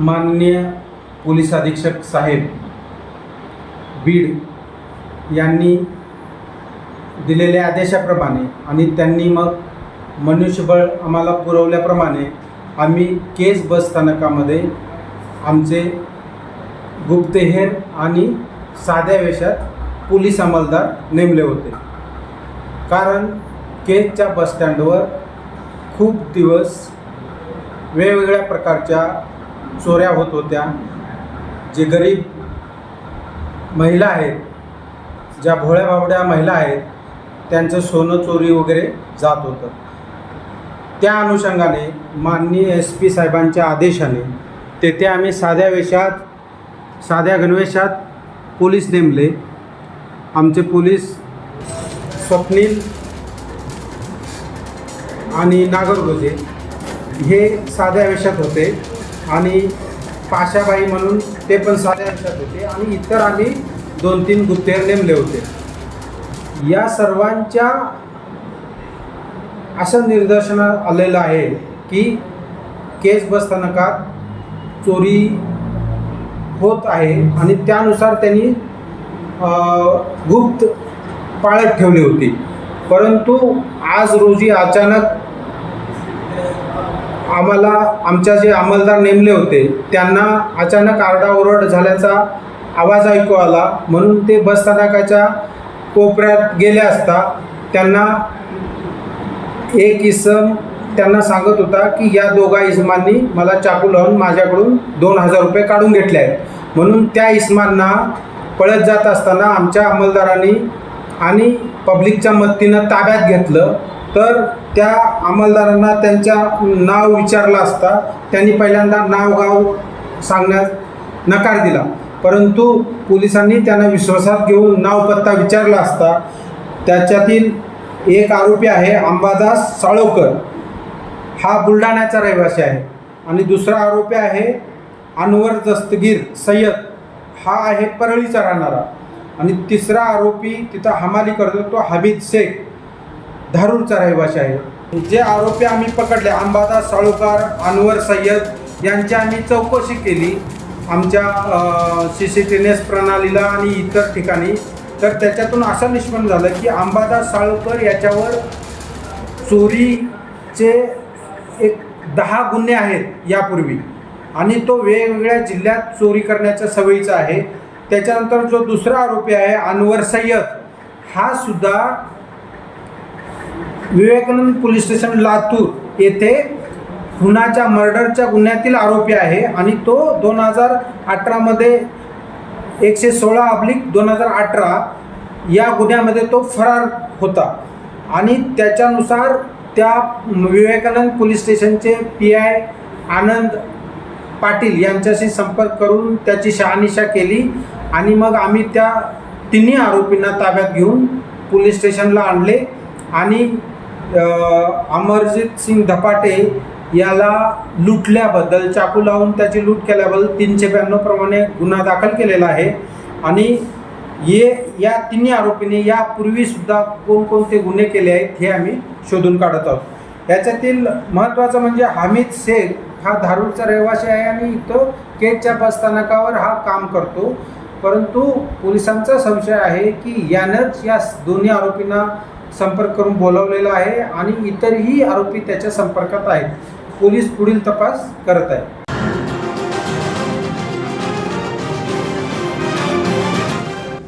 माननीय पोलीस अधीक्षक साहेब बीड यांनी दिलेल्या आदेशाप्रमाणे आणि त्यांनी मग मनुष्यबळ आम्हाला पुरवल्याप्रमाणे आम्ही केस बस स्थानकामध्ये आमचे गुप्तहेर आणि साध्या वेशात पोलीस अंमलदार नेमले होते. कारण केजच्या बसस्टँडवर खूप दिवस वेगवेगळ्या प्रकारच्या चोऱ्या होत होत्या. जे गरीब महिला आहेत ज्या भोळ्या बाबड्या महिला आहेत त्यांचं सोनं चोरी वगैरे जात होतं. त्या अनुषंगाने माननीय एस पी साहेबांच्या आदेशाने तेथे आम्ही साध्या वेशात साध्या गणवेशात पोलीस नेमले. आमचे पोलीस स्वप्नील आणि नागरगोजे हे साध्या वेशात होते. आणि पाशाबाई म्हणून ते पण साध्या वेशात होते आणि इतर आम्ही दोन तीन गुप्तेर नेमले होते. या सर्वांच्या असं निदर्शनात आलेलं आहे की केस बसस्थानकात चोरी होत आहे आणि त्यानुसार त्यांनी गुप्त पाळत ठेवली होती. परंतु आज रोजी अचानक आम्हाला आमच्या जे अंमलदार नेमले होते त्यांना अचानक आरडाओरड झाल्याचा आवाज ऐकू आला. म्हणून ते बसस्थानकाच्या कोपऱ्यात गेले असता त्यांना एक इसम त्यांना सांगत होता की या दोघा इसमांनी मला चाकू लावून माझ्याकडून दोन हजार रुपये काढून घेतले आहेत. म्हणून त्या इसमांना पळत जात असताना आमच्या अंमलदारांनी आणि पब्लिकच्या मदतीनं ताब्यात घेतलं. तर त्या अंमलदारांना त्यांच्या नाव विचारलं असता त्यांनी पहिल्यांदा नाव गाव सांगण्यास नकार दिला. परंतु पोलिसांनी त्यांना विश्वासात घेऊन नाव पत्ता विचारला असता त्याच्यातील एक आरोपी आहे अंबादास साळोकर. हा बुलढाण्याचा रहिवासी आहे. आणि दुसरा आरोपी आहे अनवर दस्तगीर सय्यद. हा आहे परळीचा राहणारा. आणि तिसरा आरोपी तिथं हमाली करतो तो हमीद शेख. धारूरचा रहिवासी आहे. जे आरोपी आम्ही पकडले अंबादास साळुकार अनवर सय्यद यांची आम्ही चौकशी केली. आमच्या सी सी टी एस प्रणालीला आणि इतर ठिकाणी. तर त्याच्यातून असं निष्पन्न झालं की अंबादास साळुकर याच्यावर चोरीचे एक दहा गुन्हे आहेत यापूर्वी. आणि तो वेगवेगळ्या जिल्ह्यात चोरी करण्याच्या सवयीचा आहे. त्याच्यानंतर जो दुसरा आरोपी आहे अनवर सय्यद हा सुद्धा विवेकानंद पोलीस स्टेशन लातूर येथे खुनाच्या मर्डरच्या गुन्ह्यातील आरोपी आहे आणि तो दोन हजार अठरामध्ये एकशे सोळा अब्लिक दोन हजार अठरा या गुन्ह्यामध्ये तो फरार होता. आणि त्याच्यानुसार त्या विवेकानंद पोलीस स्टेशनचे पी आय आनंद पाटील यांच्याशी संपर्क करून त्याची शहानिशा केली आणि मग आम्ही त्या तिन्ही आरोपींना ताब्यात घेऊन पोलीस स्टेशनला आणले आणि अमरजित सिंग धपाटे याला लुटल्याबद्दल चाकू लावून त्याची लूट केल्याबद्दल तीनशे ब्याण्णव प्रमाणे गुन्हा दाखल केलेला आहे. आणि ये या तिन्ही आरोपींनी यापूर्वीसुद्धा कोणकोणते गुन्हे केले आहेत हे आम्ही शोधून काढत आहोत. याच्यातील महत्त्वाचं म्हणजे हामिद शेख हा धारूरचा रहिवासी आहे आणि इथं केजच्या बसस्थानकावर हा काम करतो. परंतु पोलिसांचा संशय आहे की यानंच या दोन्ही आरोपींना संपर्क करून बोलावलेला आहे आणि इतरही आरोपी त्याच्या संपर्कात आहेत. पोलीस पुढील तपास करत आहेत.